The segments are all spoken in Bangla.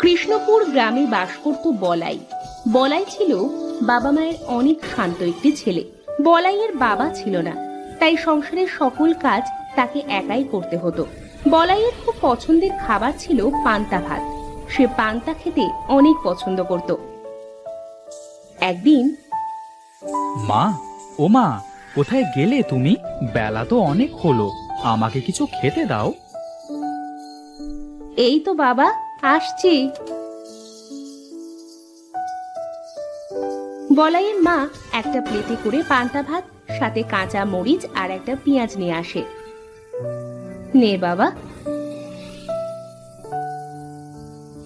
কৃষ্ণপুর গ্রামে বাস করত বলাই। বলাই ছিল বাবা মায়ের অনেক শান্ত একটি ছেলে। বলাইয়ের বাবা ছিল না তাই সংসারের সকল কাজ তাকে একাই করতে হতো। বলাইয়ের খুব পছন্দের খাবার ছিল পান্তা ভাত। সে পান্তা খেতে অনেক পছন্দ করত। একদিন মা ও মা কোথায় গেলে তুমি? বেলা তো অনেক হলো আমাকে কিছু খেতে দাও। এই তো বাবা আসছি। বলাইয়ের মা একটা প্লেটে করে পান্তা ভাত সাথে কাঁচা মরিচ আর একটা পেঁয়াজ নিয়ে আসে। নে বাবা।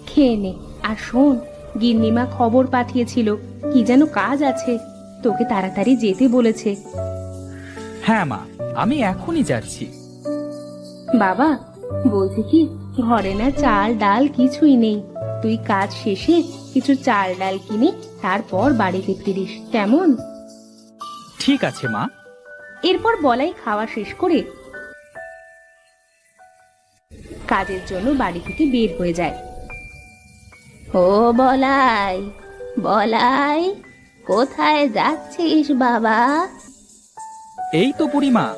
খেয়ে নে। আর শোন গিন্নিমা খবর পাঠিয়েছিল। কি যেন কাজ আছে। তোকে তাড়াতাড়ি যেতে বলেছে। হ্যাঁ মা আমি এখনই যাচ্ছি। বাবা বলছি কি? ঘরে না চাল ডাল কিছুই নেই। তুই কাজ শেষে কিছু চাল ডাল কিনে তারপর বাড়িতে ফিরিস কেমন? ঠিক আছে মা। এরপর বলাই খাওয়া শেষ করে কাজের জন্য বাড়ি থেকে বের হয়ে যায়। ও বলাই বলাই কোথায় যাচ্ছিস বাবা? এই তো বুড়িমা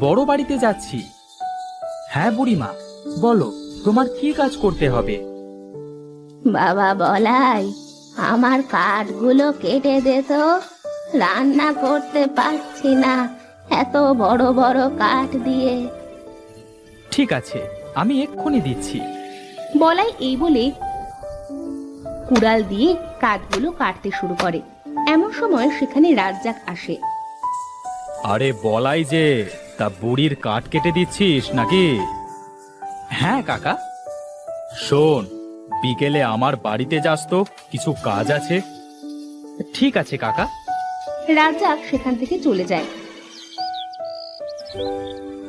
বড় বাড়িতে যাচ্ছি। হ্যাঁ বুড়িমা বলো। তোমার কি কাজ করতে হবে? বাবা বলাই আমার কাঠগুলো কেটে দে তো। রান্না করতে পারছি না এত বড় বড় কাঠ দিয়ে। ঠিক আছে আমি এক্ষুনি দিচ্ছি। বলাই এই বলে কুড়াল দিয়ে কাঠগুলো কাটতে শুরু করে। এমন সময় সেখানে রাজ্জাক আসে। আরে বলাই যে তা বুড়ির কাঠ কেটে দিচ্ছিস নাকি? হ্যাঁ কাকা। শোন বিকেলে আমার বাড়িতে যাস তো কিছু কাজ আছে? ঠিক আছে কাকা। রাজ্জাক সেখান থেকে চলে যায়।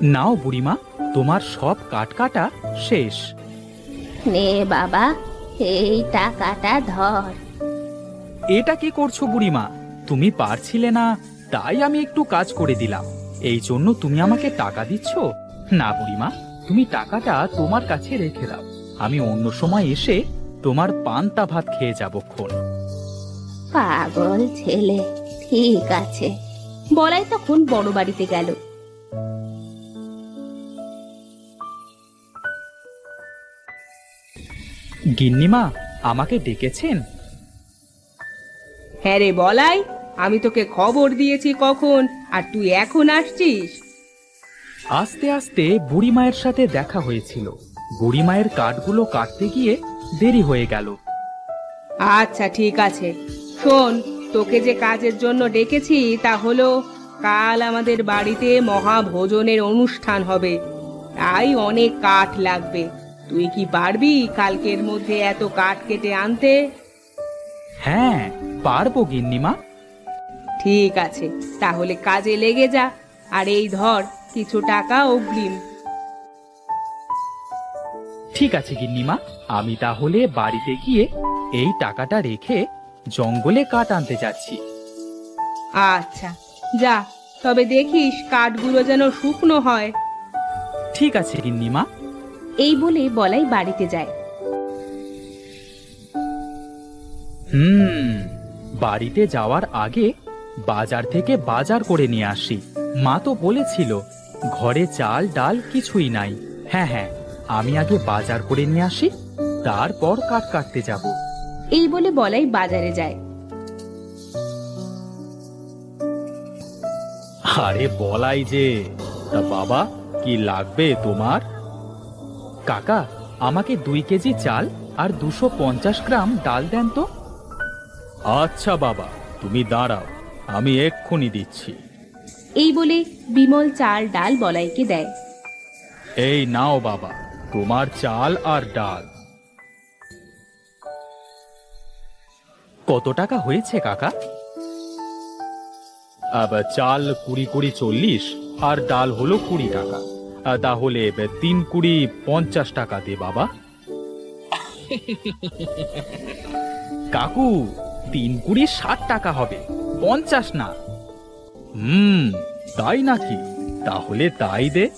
নাও বুড়িমা তোমার সব কাঠ কাটা শেষ। নে বাবা এই টাকাটা ধর। এটা কি করছ বুড়িমা? তুমি পারছিলে না তাই আমি একটু কাজ করে দিলাম। এই জন্য তুমি আমাকে টাকা দিচ্ছ? না বুড়িমা। তুমি টাকাটা তোমার কাছে রেখে দাও। আমি অন্য সময় এসে তোমার পান্তা ভাত খেয়ে যাবক্ষণ পাগল ছেলে ঠিক আছে। বলাই তখন বড় বাড়িতে গেল। গিন্নিমা আমাকে ডেকেছেন? হ্যাঁ রে বলাই আমি তোকে খবর দিয়েছি কখন আর তুই এখন আসছিস? আস্তে আস্তে বুড়ি মায়ের সাথে দেখা হয়েছিল। বুড়ি মায়ের কাঠগুলো কাটতে গিয়ে দেরি হয়ে গেল। আচ্ছা ঠিক আছে। শোন তোকে যে কাজের জন্য ডেকেছি তা হলো কাল আমাদের বাড়িতে মহাভোজনের অনুষ্ঠান হবে। তাই অনেক কাঠ লাগবে। তুই কি পারবি কালকের মধ্যে এত কাঠ কেটে আনতে? হ্যাঁ পারব গিন্নিমা। ঠিক আছে তাহলে কাজে লেগে যা। আর এই ধর কিছু টাকা অগ্রিম। ঠিক আছে গিন্নিমা। আমি তাহলে বাড়িতে গিয়ে এই টাকাটা রেখে জঙ্গলে কাঠ আনতে যাচ্ছি। আচ্ছা যা তবে দেখিস কাঠগুলো যেন শুকনো হয়। ঠিক আছে গিন্নিমা। এই বলে বলাই বাড়িতে যায়। হুম বাড়িতে যাওয়ার আগে বাজার থেকে বাজার করে নিয়ে আসি। মা তো বলেছিল ঘরে চাল ডাল কিছুই নাই। হ্যাঁ হ্যাঁ আমি আগে বাজার করে নিয়ে আসি তারপর কাঠ কাটতে যাব। এই বলে বলাই বাজারে যায়। আরে বলাই যে তা বাবা কি লাগবে তোমার? কাকা আমাকে দুই কেজি চাল আর দুশো পঞ্চাশ গ্রাম ডাল দেন তো। আচ্ছা বাবা তুমি দাঁড়াও আমি এক্ষুনি দিচ্ছি। এই বলে বিমল চাল ডাল বলাইকে দেয়। এই নাও বাবা, তোমার চাল আর ডাল। কত টাকা হয়েছে কাকা? আবার চাল কুড়ি কুড়ি চল্লিশ আর ডাল হলো কুড়ি টাকা। তাহলে তিন কুড়ি পঞ্চাশ টাকা দে বাবা। কাকু, তিন কুড়ি ষাট টাকা হবে, পঞ্চাশ না। হুম। তাই নাকি? তাহলে তাই দে।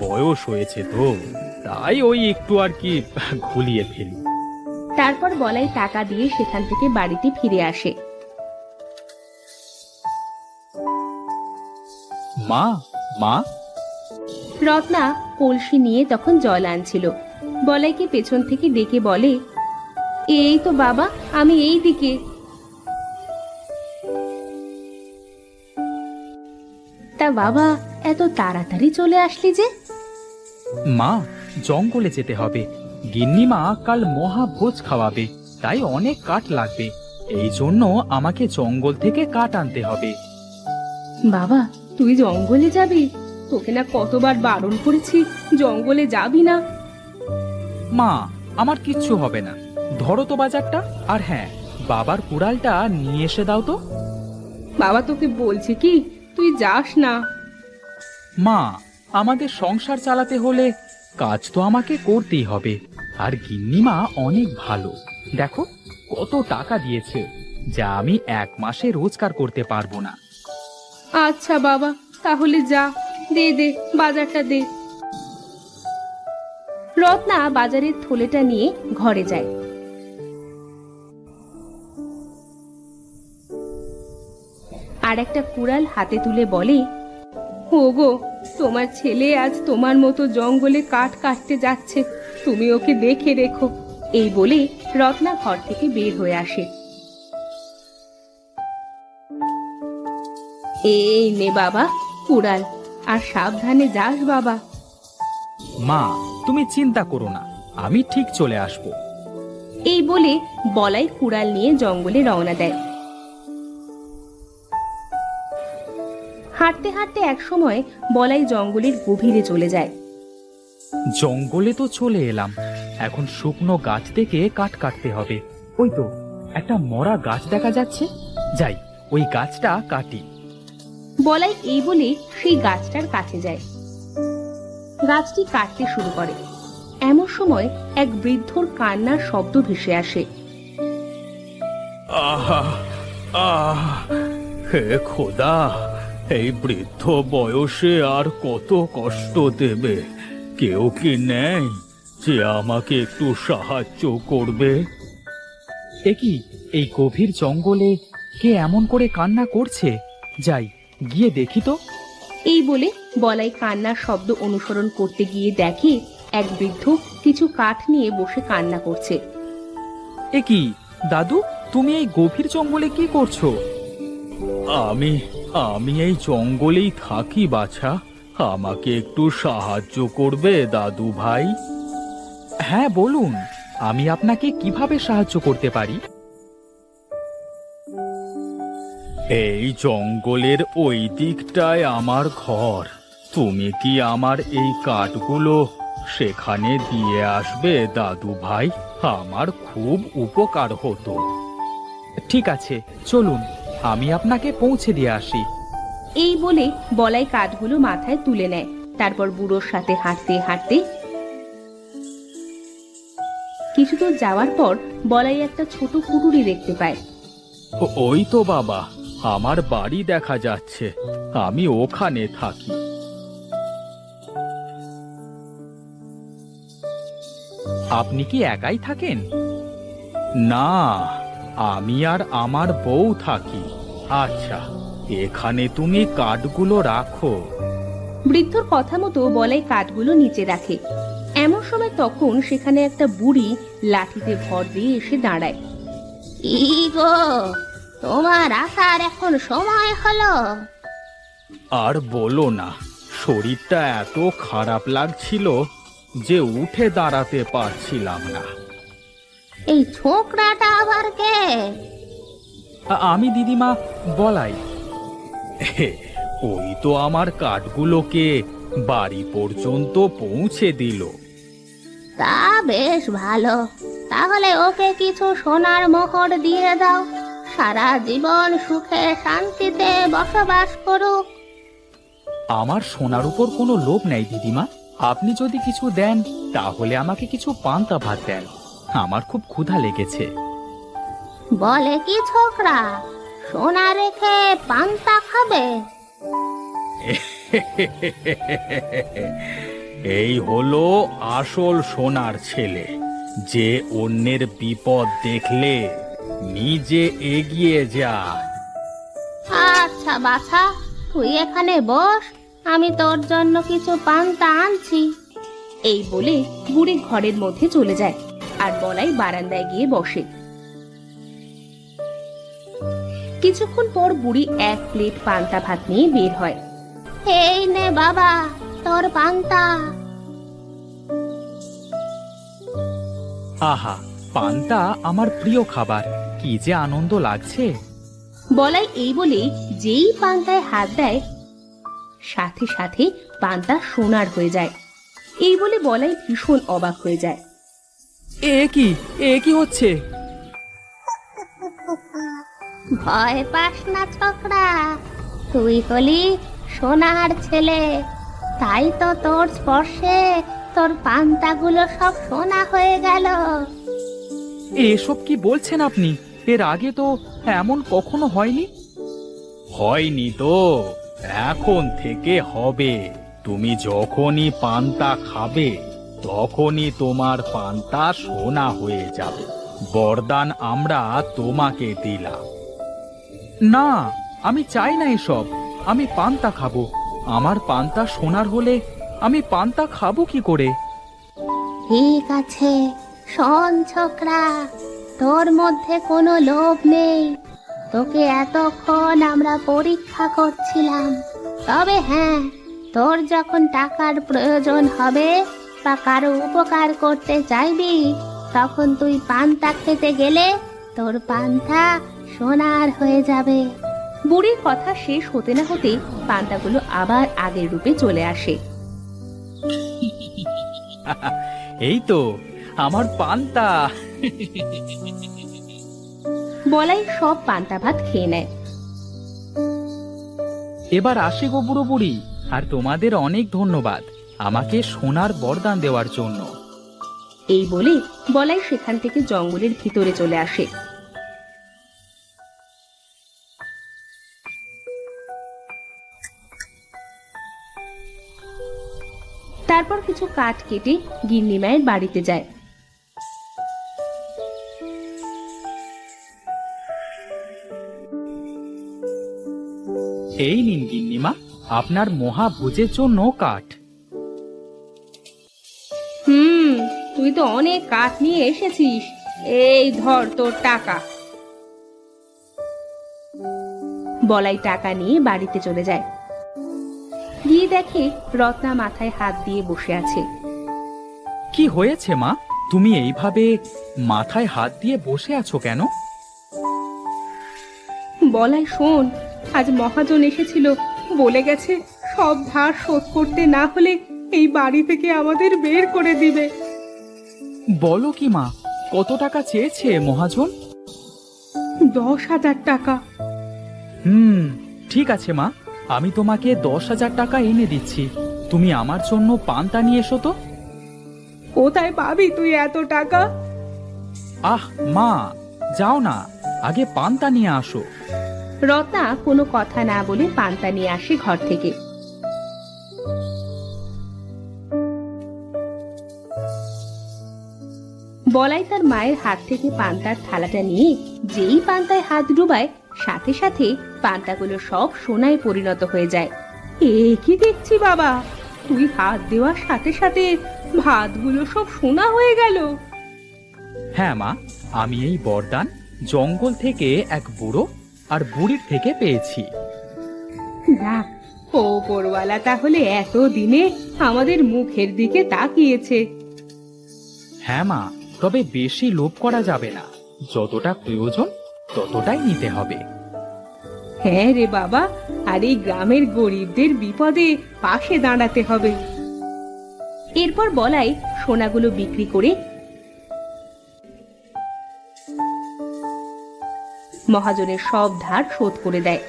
বয়স হয়েছে তো। তাই ওই একটু আর কি ঘুলিয়ে ফেলি। তারপর বলাই টাকা দিয়ে সেখান থেকে বাড়িতে ফিরে আসে। মা মা। রত্না কলসি নিয়ে তখন জল আনছিল। বলাইকে পেছন থেকে ডেকে বলে এই তো বাবা আমি এই দিকে তা বাবা এত তাড়াতাড়ি চলে আসলি যে? মা জঙ্গলে যেতে হবে। গিন্নিমা কাল মহাভোজ খাওয়াবে তাই অনেক কাঠ লাগবে। এই জন্য আমাকে জঙ্গল থেকে কাঠ আনতে হবে। বাবা তুই জঙ্গলে যাবি? তোকে না কতবার বারণ করেছি জঙ্গলে যাবি না? মা আমার কিচ্ছু হবে না। ধরো তো বাজারটা আর হ্যাঁ বাবার কুড়ালটা নিয়ে এসে দাও তো। বাবা তোকে বলছে কি তুই যাস না। মা আমাদের সংসার চালাতে হলে কাজ তো আমাকে করতেই হবে। আর গিন্নিমা অনেক ভালো। দেখো কত টাকা দিয়েছে যা আমি এক মাসে রোজগার করতে পারব না। আচ্ছা বাবা তাহলে যা দে দে বাজারটা দে। রত্না বাজারের থলেটা নিয়ে ঘরে যায়। আর একটা কুড়াল হাতে তুলে বলে ওগো তোমার ছেলে আজ তোমার মতো জঙ্গলে কাঠ কাটতে যাচ্ছে তুমি ওকে দেখে রেখো। এই বলে রত্না ঘর থেকে বের হয়ে আসে। এই নে বাবা কুড়াল আর সাবধানে যাস বাবা। মা তুমি চিন্তা করো না আমি ঠিক চলে আসব। এই বলে বলাই কুড়াল নিয়ে জঙ্গলে রওনা দেয়। হাঁটতে হাঁটতে এক সময় বলাই জঙ্গলের গভীরে চলে যায়। জঙ্গলে তো চলে এলাম। এখন শুকনো গাছ থেকে কাঠ কাটতে হবে। ওই তো একটা মরা গাছ দেখা যাচ্ছে। যাই ওই গাছটা কাটি। বলাই এই বলে সেই গাছটার কাছে যায়। গাছটি কাটতে শুরু করে। এমন সময় এক বৃদ্ধর কান্নার শব্দ ভেসে আসে। আহা আহ হে খোদা! এই বৃদ্ধ বয়সে আর কত কষ্ট দেবে? কেউ কি নেই যে আমাকে একটু সাহায্য করবে? এ কি এই গভীর জঙ্গলে কে এমন করে কান্না করছে? যাই গিয়ে দেখি তো। এই বলে বলাই কান্নার শব্দ অনুসরণ করতে গিয়ে দেখে এক বৃদ্ধ কিছু কাঠ নিয়ে বসে কান্না করছে। এ কি দাদু তুমি এই গভীর জঙ্গলে কি করছ? আমি আমি এই জঙ্গলেই থাকি, বাছা। আমাকে একটু সাহায্য করবে, দাদু ভাই? হ্যাঁ বলুন। আমি আপনাকে কীভাবে সাহায্য করতে পারি? এই জঙ্গলের ওই দিকটায় আমার ঘর। তুমি কি আমার এই কাঠগুলো সেখানে দিয়ে আসবে, দাদু ভাই? আমার খুব উপকার হতো। ঠিক আছে, চলুন। আমি আপনাকে পৌঁছে দিয়ে আসি। এই বলে বলাই কাঠগুলো মাথায় তুলে নেয়। তারপর বুড়োর সাথে হাঁটতে হাঁটতে কিছু দূর যাওয়ার পর বলাই একটা ছোট কুটুরি দেখতে পায়। ও- ওই তো বাবা আমার বাড়ি দেখা যাচ্ছে। আমি ওখানে থাকি। আপনি কি একাই থাকেন? না আমি আর আমার বউ থাকি। আচ্ছা এখানে তুমি কাঠগুলো রাখো। বৃদ্ধর কথা মতো বলাই কাঠগুলো নিচে রাখে। এমন সময় তখন সেখানে একটা বুড়ি লাঠিতে ভর দিয়ে এসে দাঁড়ায়। গো তোমার আসার এখন সময় হলো। আর বলো না শরীরটা এত খারাপ লাগছিল যে উঠে দাঁড়াতে পারছিলাম না। এই ছোকরাটা আবার কে? আ- আমি দিদিমা বলাই। ওই তো আমার কাঠগুলোকে বাড়ি পর্যন্ত পৌঁছে দিল। তা বেশ ভালো। তাহলে ওকে কিছু সোনার মোহর দিয়ে দাও। সারা জীবন সুখে শান্তিতে বসবাস করুক। আমার সোনার উপর কোনো লোভ নেই দিদিমা। আপনি যদি কিছু দেন তাহলে আমাকে কিছু পান্তা ভাত দেন। আমার খুব ক্ষুধা লেগেছে। বলে কি ছোকরা? সোনা রেখে পান্তা খাবে? এই হলো আসল সোনার ছেলে যে অন্যের বিপদ দেখলে নিজে এগিয়ে যা আচ্ছা বাছা তুই এখানে বস আমি তোর জন্য কিছু পান্তা আনছি। এই বলে বুড়ি ঘরের মধ্যে চলে যায় আর বলাই বারান্দায় গিয়ে বসে। কিছুক্ষণ পর বুড়ি এক প্লেট পান্তা ভাত নিয়ে বের হয়। এই নে বাবা তোর পান্তা। আহা পান্তা আমার প্রিয় খাবার। কি যে আনন্দ লাগছে। বলাই এই বলে যেই পান্তায় হাত দেয় সাথে সাথে পান্তা সোনার হয়ে যায়। এই বলে বলাই ভীষণ অবাক হয়ে যায়। এ কি এ কি হচ্ছে? ভয় পাস না ছোকরা। তুই হলি সোনার ছেলে। তাই তো তোর স্পর্শে তোর পান্তাগুলো সব সোনা হয়ে গেল। এসব কি বলছেন আপনি? এর আগে তো এমন কখনো হয়নি? হয়নি তো। এখন থেকে হবে। তুমি যখনই পান্তা খাবে তখনই তোমার পান্তা সোনা হয়ে যাবে। বরদান আমরা তোমাকে দিলাম। না, আমি চাই না এসব। আমি পান্তা খাব। আমার পান্তা সোনার হলে আমি পান্তা খাব কি করে? ঠিক আছে, শোন ছোকরা, তোর মধ্যে কোনো লোভ নেই। তোকে এতক্ষণ আমরা পরীক্ষা করছিলাম। তবে হ্যাঁ তোর যখন টাকার প্রয়োজন হবে বা কারও উপকার করতে চাইবি, তখন তুই পান্তা খেতে গেলে তোর পান্তা সোনার হয়ে যাবে। বুড়ির কথা শেষ হতে না হতে পান্তাগুলো আবার আগের রূপে চলে আসে। এই তো আমার পান্তা। বলাই সব পান্তা ভাত খেয়ে নেয়। এবার আসি গো বুড়ো বুড়ি আর তোমাদের অনেক ধন্যবাদ আমাকে সোনার বরদান দেওয়ার জন্য। এই বলে বলাই সেখান থেকে জঙ্গলের ভিতরে চলে আসে। তারপর কিছু কাঠ কেটে গিন্নি মায়ের বাড়িতে যায়। এই নিন গিন্নিমা আপনার মহাভোজের জন্য কাঠ। হুম তুই তো অনেক কাঠ নিয়ে এসেছিস। এই ধর তোর টাকা। বলাই টাকা নিয়ে বাড়িতে চলে যায়। গিয়ে দেখে রত্না মাথায় হাত দিয়ে বসে আছে। কি হয়েছে মা? তুমি এইভাবে মাথায় হাত দিয়ে বসে আছো কেন? বলাই শোন আজ মহাজন এসেছিল বলে গেছে সব ধার শোধ করতে না হলে এই বাড়ি থেকে আমাদের বের করে দিবে। বলো কি মা কত টাকা চেয়েছে মহাজন? দশ হাজার টাকা। হুম ঠিক আছে মা। আমি তোমাকে দশ হাজার টাকা এনে দিচ্ছি। তুমি আমার জন্য পান্তা নিয়ে এসো তো। কোথায় পাবি তুই এত টাকা? আহ মা যাও না। আগে পান্তা নিয়ে আসো। রত্না কোনো কথা না বলে পান্তা নিয়ে আসে ঘর থেকে। বলাই তার মায়ের হাত থেকে পান্তার থালাটা নিয়ে যেই পান্তায় হাত ডুবায় সাথে সাথে পান্তাগুলো সব সোনায় পরিণত হয়ে যায়। এ কি দেখছি বাবা? তুই হাত দেওয়ার সাথে সাথে ভাতগুলো সব সোনা হয়ে গেল। হ্যাঁ মা আমি এই বরদান জঙ্গল থেকে এক বুড়ো আর বুড়ির থেকে পেয়েছি। যাক ওপরওয়ালা তাহলে এত দিনে আমাদের মুখের দিকে তাকিয়েছে। হ্যাঁ মা তবে বেশি লোভ করা যাবে না। যতটা প্রয়োজন ততটাই নিতে হবে। হ্যাঁ রে বাবা, আর এই গ্রামের গরিবদের বিপদে পাশে দাঁড়াতে হবে। এরপর বলাই সোনাগুলো বিক্রি করে মহাজনের সব ধার শোধ করে দেয়।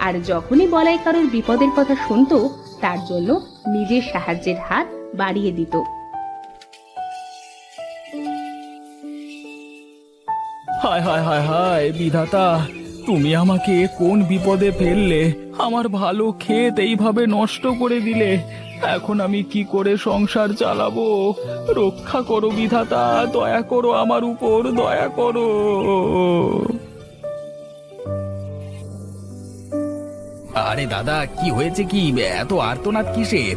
আর যখনই বলাই কারোর বিপদের কথা শুনতো, তার জন্য নিজের সাহায্যের হাত বাড়িয়ে দিত। হায় হায় হায় হায় বিধাতা তুমি আমাকে কোন বিপদে ফেললে? আমার ভালো ক্ষেত এইভাবে নষ্ট করে দিলে। এখন আমি কি করে সংসার চালাবো? রক্ষা করো বিধাতা দয়া করো আমার উপর দয়া করো। আরে দাদা কি হয়েছে কি? এত আর্তনাদ কিসের?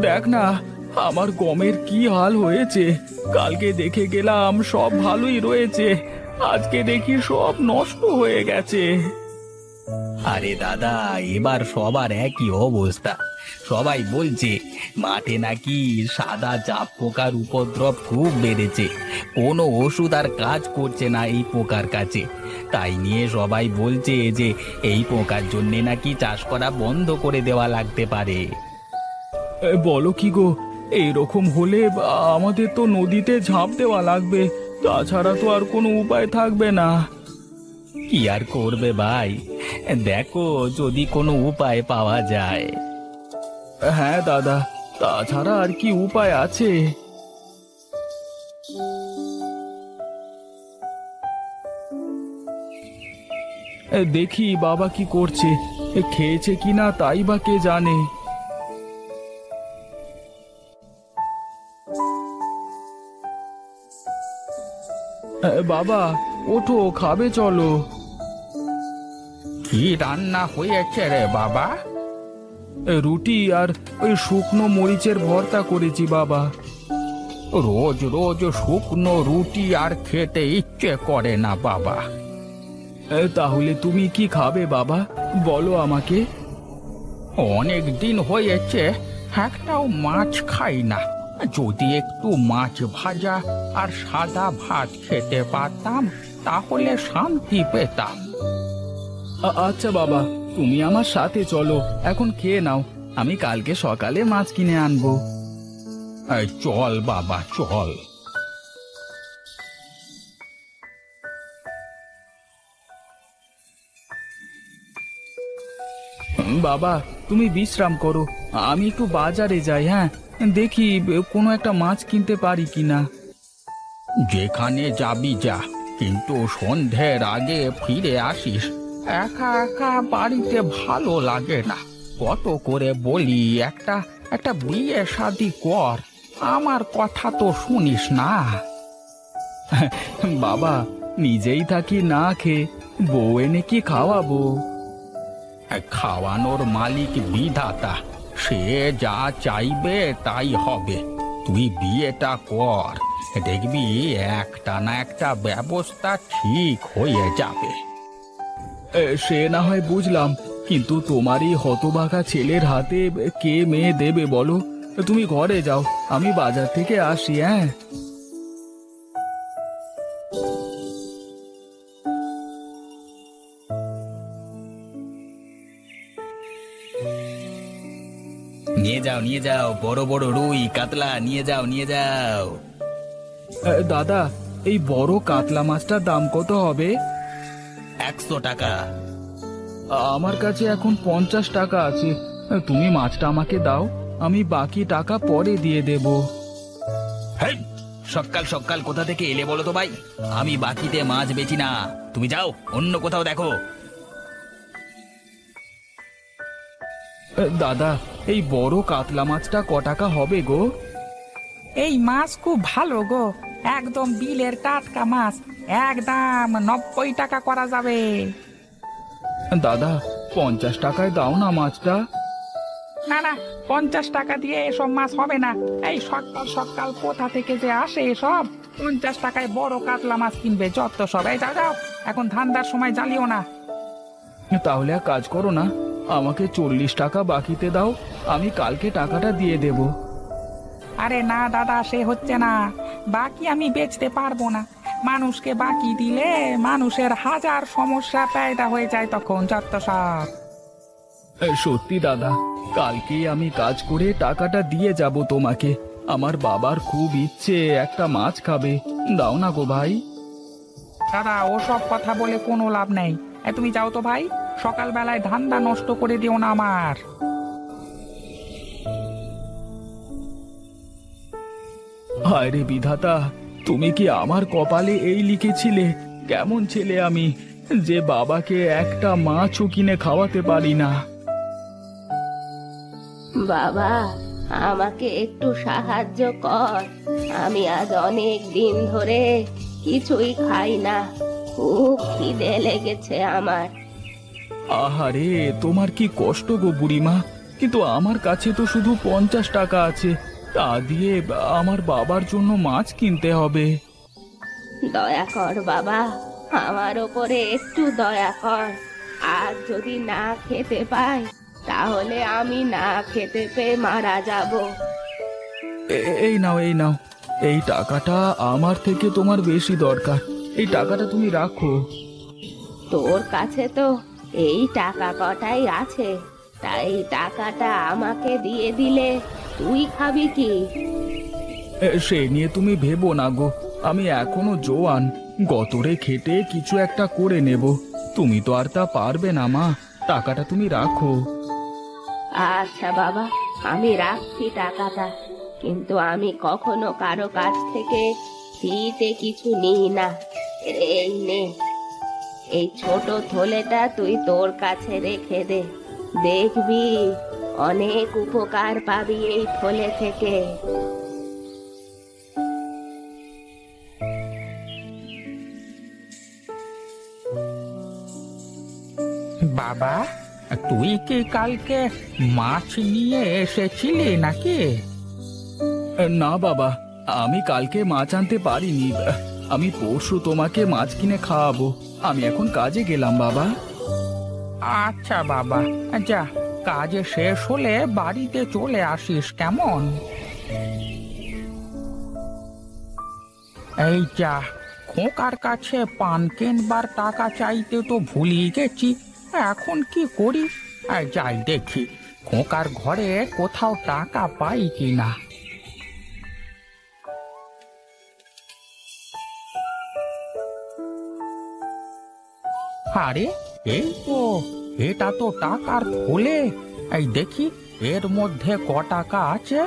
দেখ না আমার গমের কি হাল হয়েছে? কালকে দেখে গেলাম সব ভালোই রয়েছে। আজকে দেখি সব নষ্ট হয়ে গেছে। আরে দাদা, এবার সবার একই অবস্থা। সবাই বলছে, মাঠে নাকি সাদা জাপ পোকার উপদ্রব খুব বেড়েছে। কোনো ওষুধ আর কাজ করছে না এই পোকার কাছে। তাই নিয়ে সবাই বলছে যে, এই পোকার জন্যে নাকি চাষ করা বন্ধ করে দেওয়া লাগতে পারে। বলো কি গো? এইরকম হলে আমাদের তো নদীতে ঝাঁপ দেওয়া লাগবে তাছাড়া তো আর কোনো উপায় থাকবে না। কি আর করবে ভাই? দেখো যদি কোনো উপায় পাওয়া যায়। হ্যাঁ দাদা তাছাড়া আর কি উপায় আছে? দেখি বাবা কি করছে খেয়েছে কিনা তাই বা কে জানে। বাবা ওঠো খাবে চলো। কি রান্না হয়েছে রে বাবা? রুটি আর ওই শুকনো মরিচের ভর্তা করেছি বাবা। রোজ রোজ শুকনো রুটি আর খেতে ইচ্ছে করে না বাবা। তাহলে তুমি কি খাবে বাবা? বলো আমাকে। অনেক দিন হয়েছে একটাও মাছ খাই না। যদি একটু মাছ ভাজা আর সাদা ভাত খেতে পারতাম তাহলে শান্তি পেতাম। আ- আচ্ছা বাবা তুমি আমার সাথে চলো এখন খেয়ে নাও আমি কালকে সকালে মাছ কিনে আনব। এই চল বাবা চল। বাবা তুমি বিশ্রাম করো আমি একটু বাজারে যাই হ্যাঁ? দেখি, কোনো একটা মাছ কিনতে পারি কিনা। যেখানে যাবি যা, কিন্তু সন্ধ্যের আগে ফিরে আসিস। একা একা বাড়িতে ভালো লাগে না। কত করে বলি, একটা একটা বিয়ে শাদি কর। আমার কথা তো শুনিস না। বাবা, নিজেই থাকি না খেয়ে, বউ এনে কি খাওয়াবো? খাওয়ানোর মালিক বিধাতা। সে যা চাইবে তাই হবে। তুই বিয়েটা কর। দেখবি একটা না একটা ব্যবস্থা ঠিক হয়ে যাবে। সে না হয় বুঝলাম, কিন্তু তোমারই হতবাকা ছেলের হাতে কে মেয়ে দেবে বলো? তুমি ঘরে যাও, আমি বাজার থেকে আসি হ্যাঁ? নিয়ে যাও নিয়ে যাও বড় বড় রুই কাতলা নিয়ে যাও নিয়ে যাও। দাদা এই বড় কাতলা মাছটার দাম কত হবে? একশো টাকা। আমার কাছে এখন পঞ্চাশ টাকা আছে। তুমি মাছটা আমাকে দাও আমি বাকি টাকা পরে দিয়ে দেব। সকাল সকাল কোথা থেকে এলে বলো তো ভাই? আমি বাকিতে মাছ বেচি না। তুমি যাও অন্য কোথাও দেখো। দাদা এই বড় কাতলা মাছটা ক টাকা হবে গো? এই মাছ খুব ভালো গো। একদম বিলের টাটকা মাছ। একদম নব্বই টাকা করা যাবে। দাদা পঞ্চাশ টাকায় দাও না মাছটা। না না পঞ্চাশ টাকা দিয়ে এসব মাছ হবে না। এই সকাল সকাল কোথা থেকে যে আসে এসব? পঞ্চাশ টাকায় বড় কাতলা মাছ কিনবে যত সব। এই যাও যাও এখন ধান্দার সময় জ্বালিও না। তাহলে এক কাজ করো না আমাকে চল্লিশ টাকা বাকিতে দাও আমি কালকে টাকাটা দিয়ে দেব। আরে না দাদা সে হচ্ছে না। বাকি আমি বেচতে পারব না। মানুষকে বাকি দিলে মানুষের হাজার সমস্যা পেয়দা হয়ে যায় তখন এ, সত্যি দাদা কালকে আমি কাজ করে টাকাটা দিয়ে যাব তোমাকে। আমার বাবার খুব ইচ্ছে একটা মাছ খাবে। দাও না গো ভাই। দাদা ওসব কথা বলে কোনো লাভ নেই। তুমি যাও তো ভাই সকালবেলায় ধান্দা নষ্ট করে দিও না আমার। হায় রে বিধাতা তুমি কি আমার কপালে এই লিখেছিলে? কেমন ছেলে আমি যে বাবাকে একটা মাছও কিনে খাওয়াতে পারি না। বাবা আমাকে একটু সাহায্য কর। আমি আজ অনেক দিন ধরে কিছুই খাই না। খুব খিদে লেগেছে আমার। আহারে তোমার কি কষ্ট গো বুড়িমা কিন্তু আমার কাছে তো শুধু পঞ্চাশ টাকা আছে। তা দিয়ে আমার বাবার জন্য মাছ কিনতে হবে। দয়া কর বাবা আমার ওপরে একটু দয়া কর। আর যদি না খেতে পাই তাহলে আমি না খেতে পেয়ে মারা যাব। এই নাও এই নাও। এই টাকাটা আমার থেকে তোমার বেশি দরকার। এই টাকাটা তুমি রাখো। তোর কাছে তো এই টাকা কটাই আছে। তাই এই টাকাটা আমাকে দিয়ে দিলে তুই খাবি কি? এ, সে নিয়ে তুমি ভেবো না গো। আমি এখনও জোয়ান। গতরে খেটে কিছু একটা করে নেব। তুমি তো আর তা পারবে না মা। টাকাটা তুমি রাখো। আচ্ছা বাবা আমি রাখছি টাকাটা। কিন্তু আমি কখনো কারও কাছ থেকে ফ্রিতে কিছু নিই না। এই নে এই ছোট থলেটা তুই তোর কাছে রেখে দে। দেখবি? অনেক উপকার পাবি এই ফলে থেকে। বাবা তুই কি কালকে মাছ নিয়ে এসেছিলি নাকি? না বাবা আমি কালকে মাছ আনতে পারিনি। আমি পরশু তোমাকে মাছ কিনে খাওয়াবো। আমি এখন কাজে গেলাম বাবা। আচ্ছা বাবা যা। কাজে শেষ হলে বাড়িতে চলে আসিস, কেমন? এই যা, খোকার কাছে পান কেনবার টাকা চাইতে তো ভুলিয়ে গেছি, এখন কি করি যাই দেখি, খোকার ঘরে কোথাও টাকা পাই কিনা। আরে, এই তো এটা তো টাকার থলে। এই দেখি, এর মধ্যে ক টাকা আছে?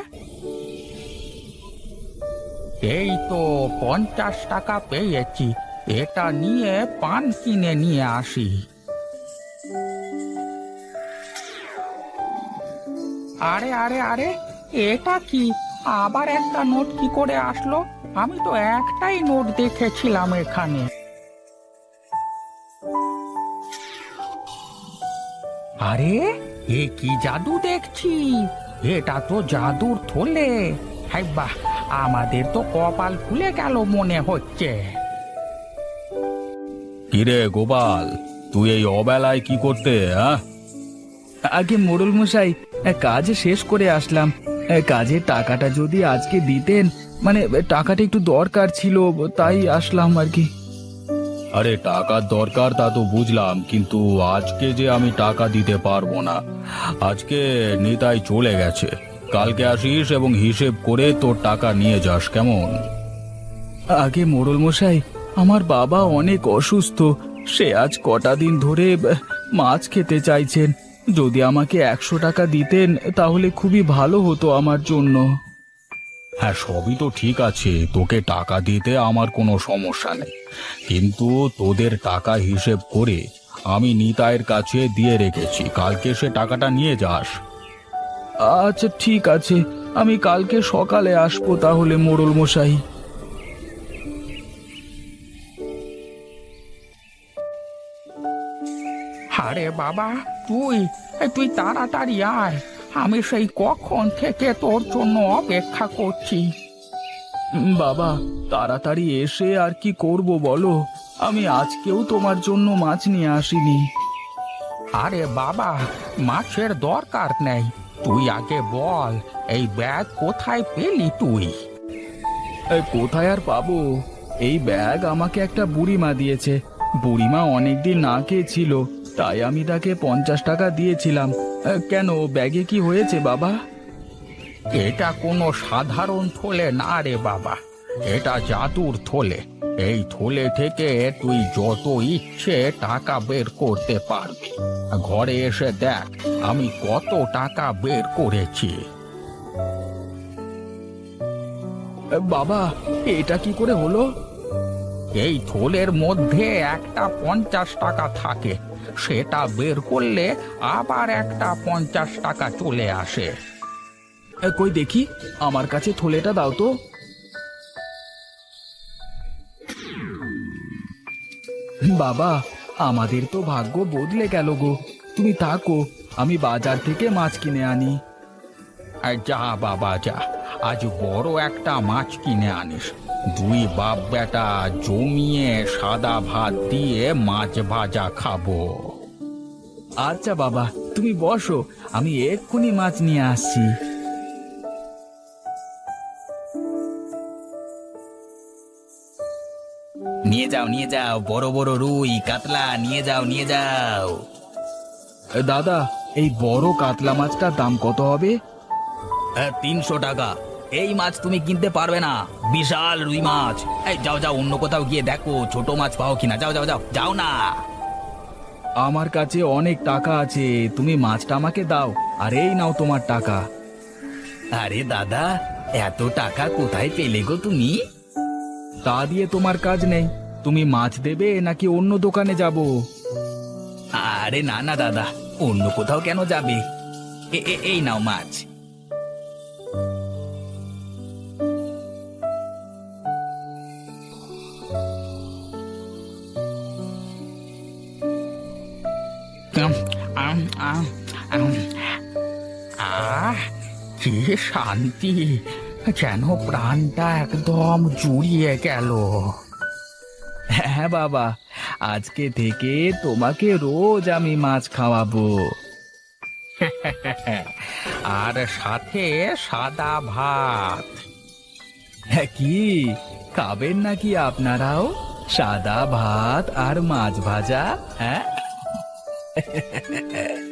এই তো পঞ্চাশ টাকা পেয়েছি। এটা নিয়ে পান কিনে নিয়ে আসি। আরে আরে আরে, এটা কি? আবার একটা নোট কি করে আসলো? আমি তো একটাই নোট দেখেছিলাম এখানে। আরে এ কি জাদু দেখছি? এটা তো জাদুর থলে। হাই বাহ আমাদের তো কপাল খুলে গেল মনে হচ্ছে। কিরে গোপাল তুই এই অবেলায় কি করতে হ্যাঁ আগে মোড়ল মশাই কাজ শেষ করে আসলাম। কাজের টাকাটা যদি আজকে দিতেন মানে টাকাটা একটু দরকার ছিল তাই আসলাম আর কি। আরে, টাকার দরকার তা তো বুঝলাম, কিন্তু আজকে যে আমি টাকা দিতে পারব না। আজকে নিতাই চলে গেছে। কালকে আসিস এবং হিসেব করে তোর টাকা নিয়ে যাস, কেমন? আগে মোড়ল মশাই আমার বাবা অনেক অসুস্থ। সে আজ কটা দিন ধরে মাছ খেতে চাইছেন। যদি আমাকে একশো টাকা দিতেন, তাহলে খুবই ভালো হতো আমার জন্য। হ্যাঁ সবই তো ঠিক আছে। তোকে টাকা দিতে আমার কোনো সমস্যা নেই। কিন্তু তোদের টাকা হিসেব করে আমি নিতাইয়ের কাছে দিয়ে রেখেছি। কালকে সে টাকাটা নিয়ে যাস। আচ্ছা ঠিক আছে। আমি কালকে সকালে আসব তাহলে, মোড়ল মশাই। আরে বাবা, তুই তুই তাড়াতাড়ি আয়। আমি সেই কখন থেকে তোর জন্য অপেক্ষা করছি। বাবা তাড়াতাড়ি এসে আর কি করব বলো? আমি আজকেও তোমার জন্য মাছ নিয়ে আসিনি। আরে বাবা মাছের দরকার নেই। তুই আগে বল এই ব্যাগ কোথায় পেলি তুই? এ, কোথায় আর পাবো? এই ব্যাগ আমাকে একটা বুড়িমা দিয়েছে। বুড়িমা অনেকদিন না খেয়েছিল তাই আমি তাকে পঞ্চাশ টাকা দিয়েছিলাম। কেন? ব্যাগে কি হয়েছে বাবা? এটা কোনো সাধারণ থলে না রে বাবা। এটা জাদুর থলে। এই থলে থেকে তুই যত ইচ্ছে টাকা বের করতে পারবি। ঘরে এসে দেখ আমি কত টাকা বের করেছি। বাবা এটা কি করে হলো? এই থলের মধ্যে একটা পঞ্চাশ টাকা থাকে। সেটা বের করলে আবার একটা পঞ্চাশ টাকা চলে আসে। কই দেখি? আমার কাছে থলেটা দাও তো। বাবা, আমাদের তো ভাগ্য বদলে গেল গো। তুমি থাকো, আমি বাজার থেকে মাছ কিনে আনি। আর যা, বাবা, যা। আজ বড় একটা মাছ কিনে আনিস। দুই বাপ বেটা জমিয়ে সাদা ভাত দিয়ে মাছ ভাজা খাব। আচ্ছা বাবা তুমি বসো আমি এক্ষুনি মাছ নিয়ে আসছি। নিয়ে যাও নিয়ে যাও বড় বড় রুই কাতলা নিয়ে যাও নিয়ে যাও। দাদা এই বড় কাতলা মাছটার দাম কত হবে? তিনশো টাকা। এই মাছ তুমি কিনতে পারবে না। বিশাল রুই মাছ। এই যাও যাও অন্য কোথাও গিয়ে দেখো ছোট মাছ পাও কিনা। যাও যাও যাও যাও না। আমার কাছে অনেক টাকা আছে তুমি মাছটা আমাকে দাও আর এই নাও তোমার টাকা। আরে দাদা এত টাকা কোথায় পেলে গো তুমি? তা দিয়ে তোমার কাজ নেই। তুমি মাছ দেবে নাকি অন্য দোকানে যাব? আরে না না দাদা অন্য কোথাও কেন যাবে? এই নাও মাছ। শান্তি, যেন প্রাণটা একদম জুড়িয়ে গেল। হ্যাঁ বাবা, আজকে থেকে তোমাকে রোজ আমি মাছ খাওয়াবো। আর সাথে সাদা ভাত। হ্যাঁ কি? খাবেন নাকি আপনারাও? সাদা ভাত আর মাছ ভাজা হ্যাঁ?